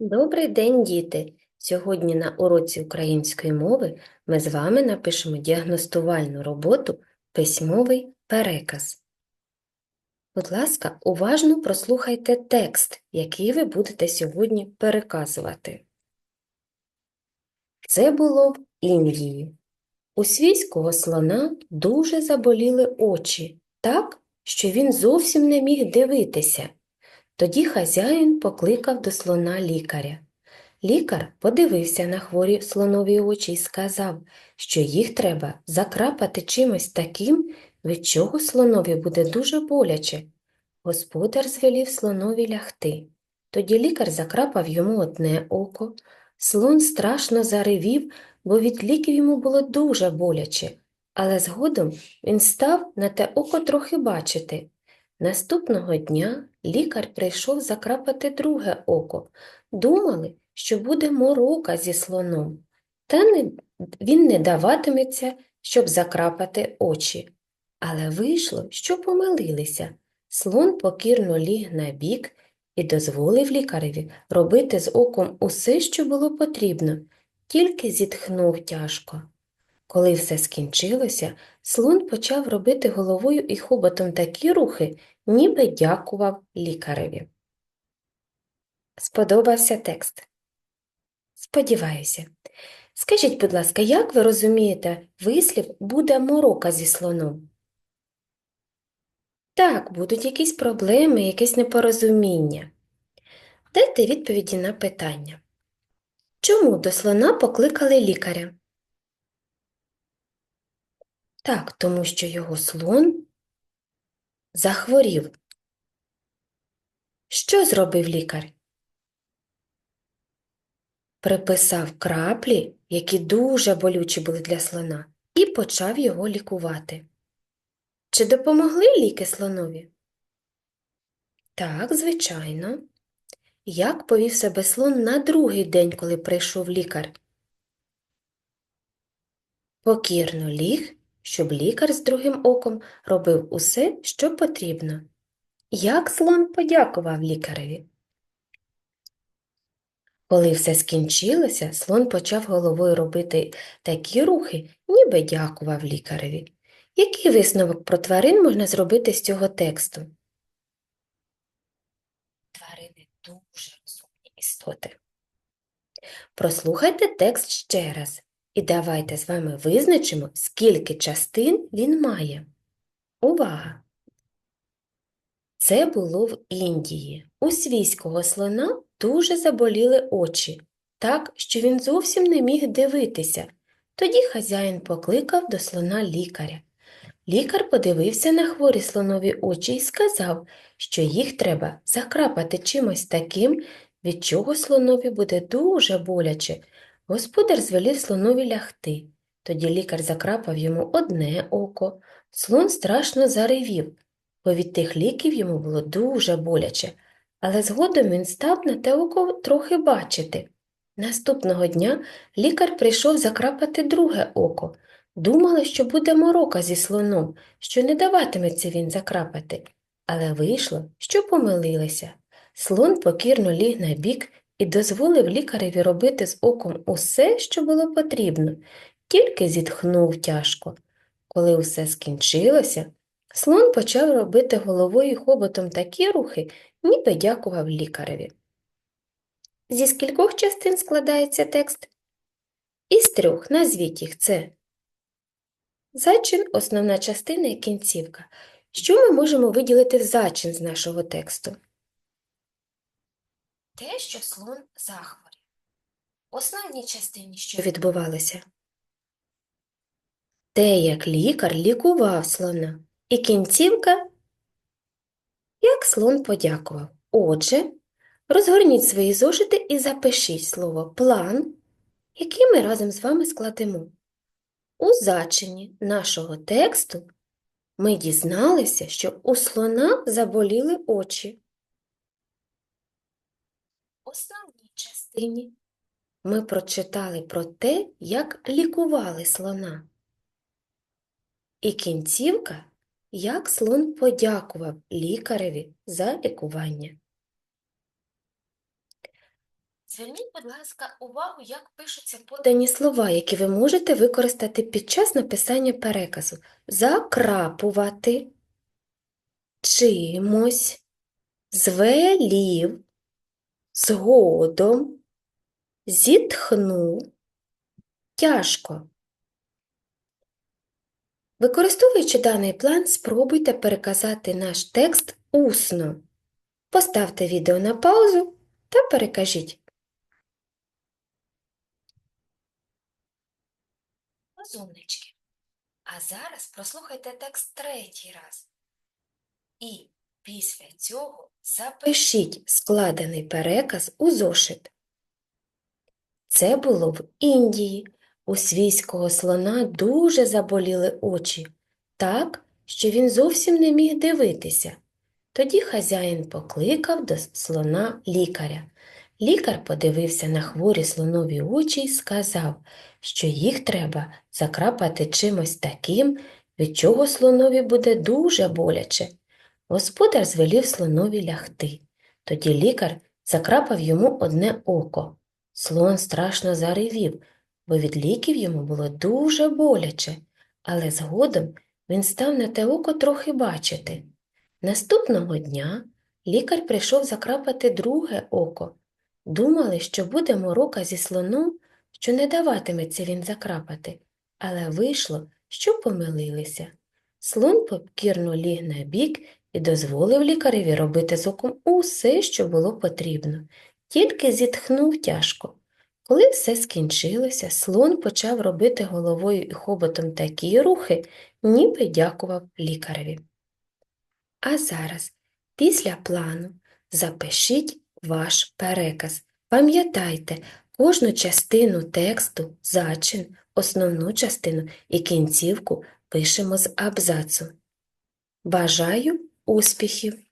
Добрий день, діти! Сьогодні на уроці української мови ми з вами напишемо діагностувальну роботу «Письмовий переказ». Будь ласка, уважно прослухайте текст, який ви будете сьогодні переказувати. Це було в Індії. У свійського слона дуже заболіли очі, так, що він зовсім не міг дивитися. Тоді хазяїн покликав до слона лікаря. Лікар подивився на хворі слонові очі і сказав, що їх треба закрапати чимось таким, від чого слонові буде дуже боляче. Господар звелів слонові лягти. Тоді лікар закрапав йому одне око. Слон страшно заревів, бо від ліків йому було дуже боляче, але згодом він став на те око трохи бачити. Наступного дня лікар прийшов закрапати друге око. Думали, що буде морока зі слоном, та не, він не даватиметься, щоб закрапати очі. Але вийшло, що помилилися. Слон покірно ліг на бік і дозволив лікареві робити з оком усе, що було потрібно, тільки зітхнув тяжко. Коли все скінчилося, слон почав робити головою і хоботом такі рухи, ніби дякував лікареві. Сподобався текст? Сподіваюся. Скажіть, будь ласка, як ви розумієте вислів буде морока зі слоном? Так, будуть якісь проблеми, якесь непорозуміння. Дайте відповіді на питання. Чому до слона покликали лікаря? Так, тому що його слон захворів. Що зробив лікар? Приписав краплі, які дуже болючі були для слона, і почав його лікувати. Чи допомогли ліки слонові? Так, звичайно. Як повів себе слон на другий день, коли прийшов лікар? Покірно ліг, щоб лікар з другим оком робив усе, що потрібно. Як слон подякував лікареві? Коли все скінчилося, слон почав головою робити такі рухи, ніби дякував лікареві. Який висновок про тварин можна зробити з цього тексту? Тварини дуже розумні істоти. Прослухайте текст ще раз і давайте з вами визначимо, скільки частин він має. Увага! Це було в Індії. У свійського слона дуже заболіли очі, так, що він зовсім не міг дивитися. Тоді хазяїн покликав до слона лікаря. Лікар подивився на хворі слонові очі і сказав, що їх треба закрапати чимось таким, від чого слонові буде дуже боляче. Господар звелів слонові лягти. Тоді лікар закрапав йому одне око. Слон страшно заревів, бо від тих ліків йому було дуже боляче, але згодом він став на те око трохи бачити. Наступного дня лікар прийшов закрапати друге око. Думали, що буде морока зі слоном, що не даватиметься він закрапати. Але вийшло, що помилилися. Слон покірно ліг на бік і дозволив лікареві робити з оком усе, що було потрібно, тільки зітхнув тяжко. Коли усе скінчилося, слон почав робити головою хоботом такі рухи, ніби дякував лікареві. Зі скількох частин складається текст? Із трьох назвіть їх це. Зачин – основна частина і кінцівка. Що ми можемо виділити в зачин з нашого тексту? Те, що слон захворів. Основній частині що відбувалося? Те, як лікар лікував слона. І кінцівка, як слон подякував. Отже, розгорніть свої зошити і запишіть слово план, який ми разом з вами складемо. У зачині нашого тексту ми дізналися, що у слона заболіли очі. Основній частині ми прочитали про те, як лікували слона. І кінцівка, як слон подякував лікареві за лікування. Зверніть, будь ласка, увагу, як пишуться подані слова, які ви можете використати під час написання переказу. Закрапувати, чимось, звелів, згодом, зітхнув, тяжко. Використовуючи даний план, спробуйте переказати наш текст усно. Поставте відео на паузу та перекажіть. Розумнички. А зараз прослухайте текст третій раз. І після цього запишіть складений переказ у зошит. Це було в Індії. У свійського слона дуже заболіли очі, так, що він зовсім не міг дивитися. Тоді хазяїн покликав до слона лікаря. Лікар подивився на хворі слонові очі і сказав, що їх треба закрапати чимось таким, від чого слонові буде дуже боляче. Господар звелів слонові лягти. Тоді лікар закрапав йому одне око. Слон страшно заревів, бо від ліків йому було дуже боляче, але згодом він став на те око трохи бачити. Наступного дня лікар прийшов закрапати друге око. Думали, що буде морока зі слоном, що не даватиметься він закрапати, але вийшло, що помилилися. Слон покірно ліг на бік і дозволив лікареві робити з оком усе, що було потрібно, тільки зітхнув тяжко. Коли все скінчилося, слон почав робити головою і хоботом такі рухи, ніби дякував лікареві. А зараз, після плану, запишіть ваш переказ. Пам'ятайте, кожну частину тексту, зачин, основну частину і кінцівку пишемо з абзацу. Бажаю успіхів!